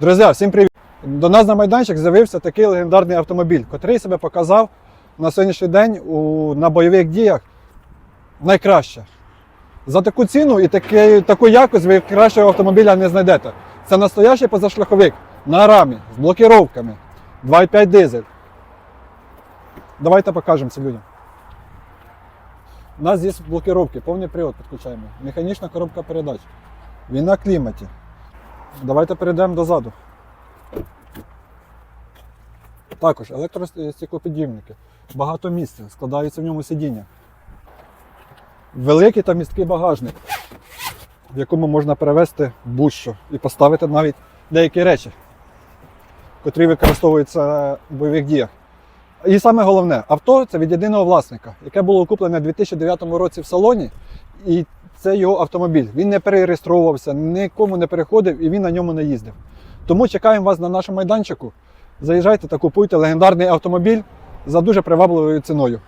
Друзі, всім привіт! До нас на майданчик з'явився такий легендарний автомобіль, котрий себе показав на сьогоднішній день у, на бойових діях найкраще. За таку ціну і таки, таку якість ви кращого автомобіля не знайдете. Це настоящий позашляховик на рамі з блокіровками 2,5 дизель. Давайте покажемо це людям. У нас є блокіровки, повний привод підключаємо. Механічна коробка передач. Він на кліматі. Давайте перейдемо дозаду. Також електростеклопідйомники. Багато місця, складаються в ньому сидіння. Великий та місткий багажник, в якому можна перевезти будь-що і поставити навіть деякі речі, котрі використовуються в бойових діях. І саме головне, авто це від єдиного власника, яке було куплене у 2009 році в салоні, і це його автомобіль. Він не перереєстровувався, нікому не переходив і він на ньому не їздив. Тому чекаємо вас на нашому майданчику. Заїжджайте та купуйте легендарний автомобіль за дуже привабливою ціною.